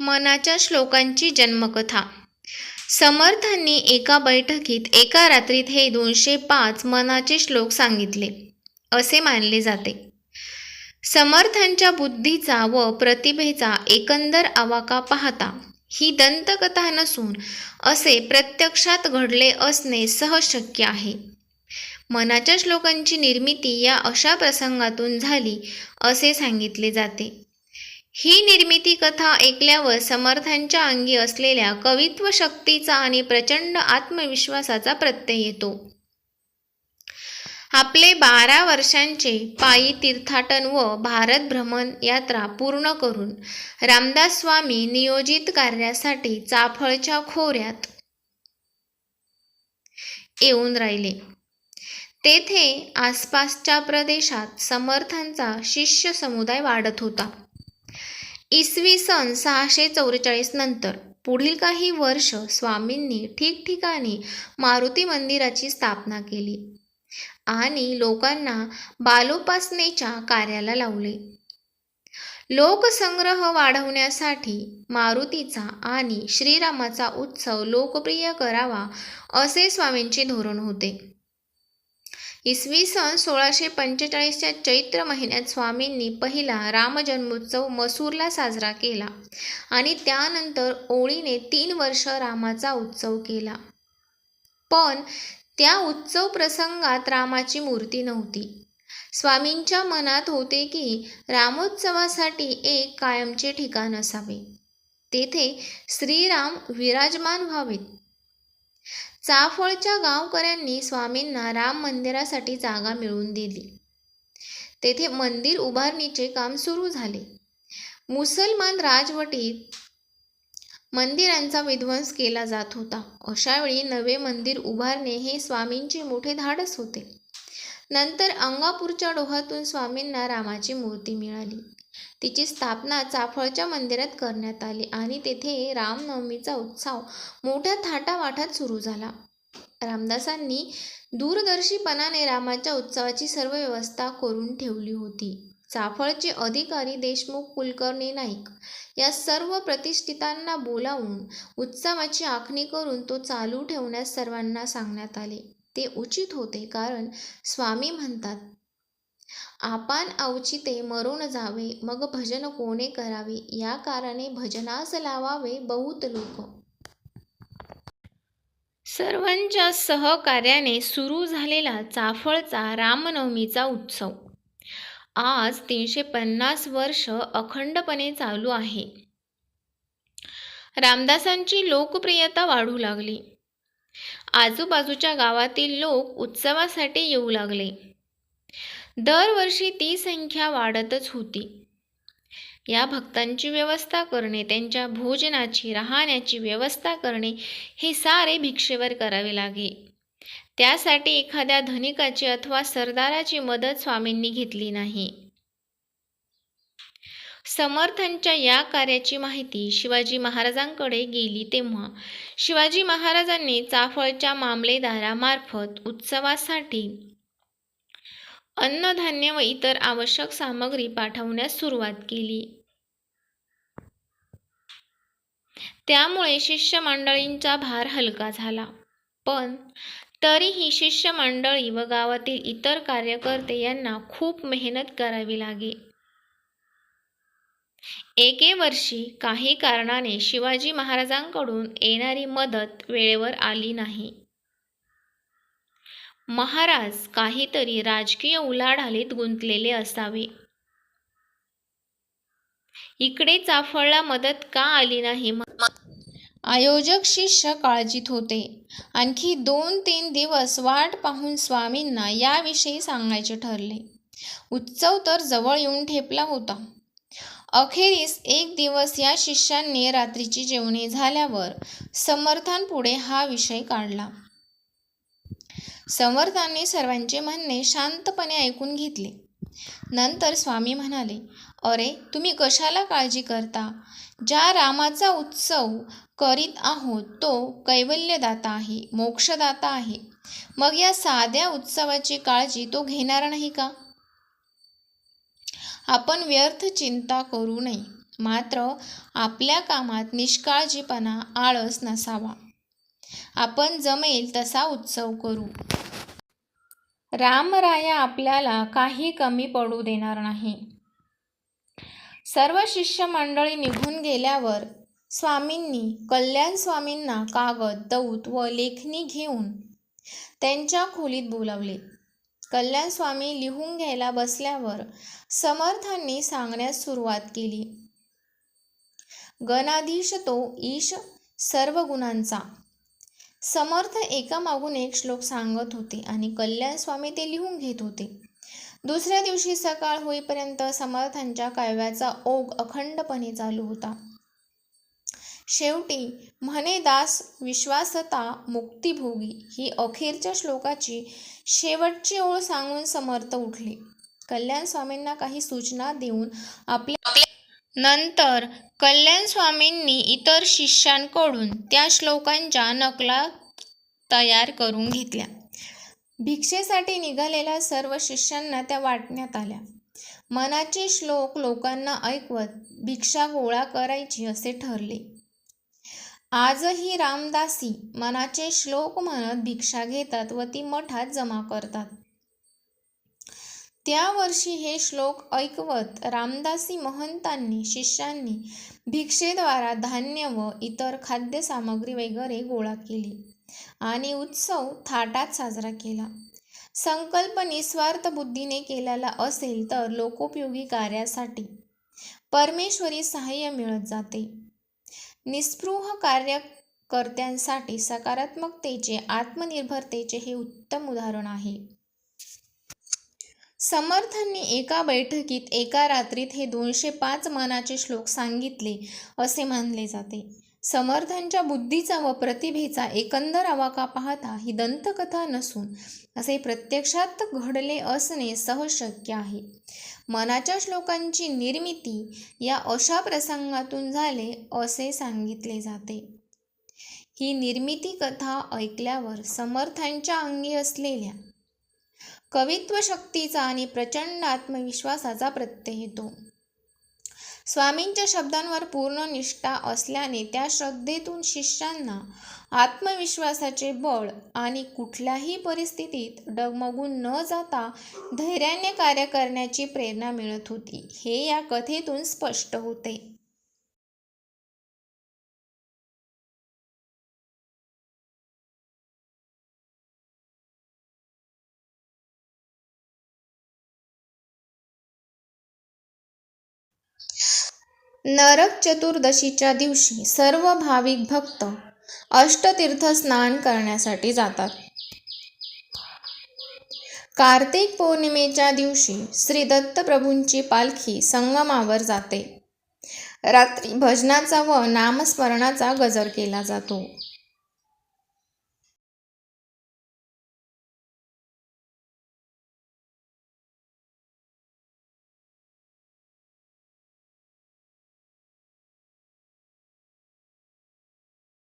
मनाच्या श्लोकांची जन्मकथा. समर्थांनी एका बैठकीत एका रात्रीत हे दोनशे पाच मनाचे श्लोक सांगितले असे मानले जाते. समर्थांच्या बुद्धीचा व प्रतिभेचा एकंदर आवाका पाहता ही दंतकथा नसून असे प्रत्यक्षात घडले असणे सहज शक्य आहे. मनाच्या श्लोकांची निर्मिती या अशा प्रसंगातून झाली असे सांगितले जाते. ही निर्मिती कथा ऐकल्यावर समर्थांच्या अंगी असलेल्या कवित्व शक्तीचा आणि प्रचंड आत्मविश्वासाचा प्रत्यय येतो. आपले बारा वर्षांचे पायी तीर्थाटन व भारत भ्रमण यात्रा पूर्ण करून रामदास स्वामी नियोजित कार्यासाठी चाफळच्या खोऱ्यात येऊन राहिले. तेथे आसपासच्या प्रदेशात समर्थांचा शिष्य समुदाय वाढत होता. इसवी सन सहाशे चौवेचाळीस नंतर पुढील काही वर्ष स्वामींनी ठिकठिकाणी मारुती मंदिराची स्थापना केली आणि लोकांना बालोपासनेच्या कार्याला लावले. लोकसंग्रह वाढवण्यासाठी मारुतीचा आणि श्रीरामाचा उत्सव लोकप्रिय करावा असे स्वामींचे धोरण होते. इसवी सन सोळाशे पंचेचाळीसच्या चैत्र महिन्यात स्वामींनी पहिला रामजन्मोत्सव मसूरला साजरा केला आणि त्यानंतर ओळीने तीन वर्ष रामाचा उत्सव केला. पण त्या उत्सव प्रसंगात रामाची मूर्ती नव्हती. स्वामींच्या मनात होते की रामोत्सवासाठी एक कायमचे ठिकाण असावे. तेथे श्रीराम विराजमान व्हावेत. चाफळच्या गावकऱ्यांनी स्वामींना राम मंदिरासाठी जागा मिळवून दिली. तेथे मंदिर उभारणीचे काम सुरू झाले. मुसलमान राजवटीत मंदिरांचा विध्वंस केला जात होता. अशावेळी नवे मंदिर उभारणे हे स्वामींचे मोठे धाडस होते. नंतर अंगापूरच्या डोहातून स्वामींना रामाची मूर्ती मिळाली. तिची स्थापना चाफळच्या मंदिरात करण्यात आली आणि तेथे रामनवमीचा उत्सव मोठ्या थाटावाटात सुरू झाला. रामदासांनी दूरदर्शीपणाने रामाच्या उत्सवाची सर्व व्यवस्था करून ठेवली होती. चाफळचे अधिकारी देशमुख कुलकर्णी नाईक या सर्व प्रतिष्ठितांना बोलावून उत्सवाची आखणी करून तो चालू ठेवण्यास सर्वांना सांगण्यात आले. ते उचित होते कारण स्वामी म्हणतात आपण अवचिते मरून जावे मग भजन कोणे करावे? या कारणे भजनास लावावे बहुत लोक. सर्वांच्या सहकार्याने सुरू झालेला चाफळचा रामनवमीचा उत्सव. आज तीनशे पन्नास वर्ष अखंडपणे चालू आहे. रामदासांची लोकप्रियता वाढू लागली. आजूबाजूच्या गावातील लोक उत्सवासाठी येऊ लागले. दरवर्षी ती संख्या वाढतच होती. या भक्तांची व्यवस्था करणे त्यांच्या भोजनाची राहण्याची व्यवस्था करणे हे सारे भिक्षेवर करावे लागे. त्यासाठी एखाद्या धनिकाची अथवा सरदाराची मदत स्वामींनी घेतली नाही. समर्थांच्या या कार्याची माहिती शिवाजी महाराजांकडे गेली तेव्हा शिवाजी महाराजांनी चाफळच्या मामलेदारामार्फत उत्सवासाठी अन्नधान्य व इतर आवश्यक सामग्री पाठवण्यास सुरुवात केली. त्यामुळे शिष्यमंडळींचा भार हलका झाला. पण तरीही शिष्यमंडळी व गावातील इतर कार्यकर्ते यांना खूप मेहनत करावी लागे. एके वर्षी काही कारणाने शिवाजी महाराजांकडून येणारी मदत वेळेवर आली नाही. महाराज काहीतरी राजकीय उलाढालीत गुंतलेले असावे. इकडे चाफळला मदत का आली नाही आयोजक शिष्य काळजीत होते. आणखी दोन तीन दिवस वाट पाहून स्वामींना याविषयी सांगायचे ठरले. उत्सव तर जवळ येऊन ठेपला होता. अखेरीस एक दिवस या शिष्यांनी रात्रीची जेवणे झाल्यावर समर्थांपुढे हा विषय काढला. समर्थांनी सर्वांचे म्हणणे शांतपणे ऐकून घेतले. नंतर स्वामी म्हणाले अरे तुम्ही कशाला काळजी करता? ज्या रामाचा उत्सव करीत आहोत तो कैवल्यदाता आहे मोक्षदाता आहे. मग या साध्या उत्सवाची काळजी तो घेणार नाही का? आपण व्यर्थ चिंता करू नये. मात्र आपल्या कामात निष्काळजीपणा आळस नसावा. आपण जमेल तसा उत्सव करू. रामराया आपल्याला काही कमी पडू देणार नाही. सर्व शिष्य मंडळी निघून गेल्यावर स्वामींनी कल्याण स्वामींना कागद दौत व लेखणी घेऊन त्यांच्या खोलीत बोलावले. कल्याण स्वामी लिहून घ्यायला बसल्यावर समर्थांनी सांगण्यास सुरुवात केली. गणाधीश तो ईश सर्व गुणांचा समर्थ एकामागून एक श्लोक सांगत होते आणि कल्याण स्वामी ते लिहून घेत होते. दुसऱ्या दिवशी सकाळ होईपर्यंत समर्थांच्या काव्याचा ओघ अखंडपणे चालू होता. शेवटी म्हणे दास विश्वासता मुक्तिभोगी ही अखेरच्या श्लोकाची शेवटची ओळ सांगून समर्थ उठले. कल्याण स्वामींना काही सूचना देऊन आपल्या नंतर कल्याण स्वामींनी इतर शिष्यांकडून त्या श्लोकांच्या नकला तयार करून घेतल्या. भिक्षेसाठी निघालेल्या सर्व शिष्यांना त्या वाटण्यात आल्या. मनाचे श्लोक लोकांना ऐकवत भिक्षा गोळा करायची असे ठरले. आजही रामदासी मनाचे श्लोक म्हणत भिक्षा घेतात व ती मठात जमा करतात. त्या वर्षी हे श्लोक ऐकवत रामदासी महंतांनी शिष्यांनी भिक्षेद्वारा धान्य व इतर खाद्यसामग्री वगैरे गोळा केली आणि उत्सव थाटात साजरा केला. संकल्प निस्वार्थ बुद्धीने केलेला असेल तर लोकोपयोगी कार्यासाठी परमेश्वरी सहाय्य मिळत जाते. निस्पृह कार्यकर्त्यांसाठी सकारात्मकतेचे आत्मनिर्भरतेचे हे उत्तम उदाहरण आहे. समर्थांनी एका बैठकीत एका रात्रीत हे दोनशे पाच मानाचे श्लोक सांगितले असे मानले जाते. समर्थांच्या बुद्धीचा व प्रतिभेचा एकंदर आवाका पाहता ही दंतकथा नसून असे प्रत्यक्षात घडले असणे सहज शक्य आहे. मनाच्या श्लोकांची निर्मिती या अशा प्रसंगातून झाले असे सांगितले जाते. ही निर्मिती कथा ऐकल्यावर समर्थांच्या अंगी असलेल्या कवित्व शक्तीचा आणि प्रचंड आत्मविश्वासाचा प्रत्यय येतो. स्वामींच्या शब्दांवर पूर्ण निष्ठा असल्याने त्या श्रद्धेतून शिष्यांना आत्मविश्वासाचे बळ आणि कुठल्याही परिस्थितीत डगमगून न जाता धैर्याने कार्य करण्याची प्रेरणा मिळत होती हे या कथेतून स्पष्ट होते. नरक चतुर्दशीच्या दिवशी सर्व भाविक भक्त अष्टतीर्थ स्नान करण्यासाठी जातात. कार्तिक पौर्णिमेच्या दिवशी श्री दत्तप्रभूंची पालखी संगमावर जाते. रात्री भजनाचा व नामस्मरणाचा गजर केला जातो.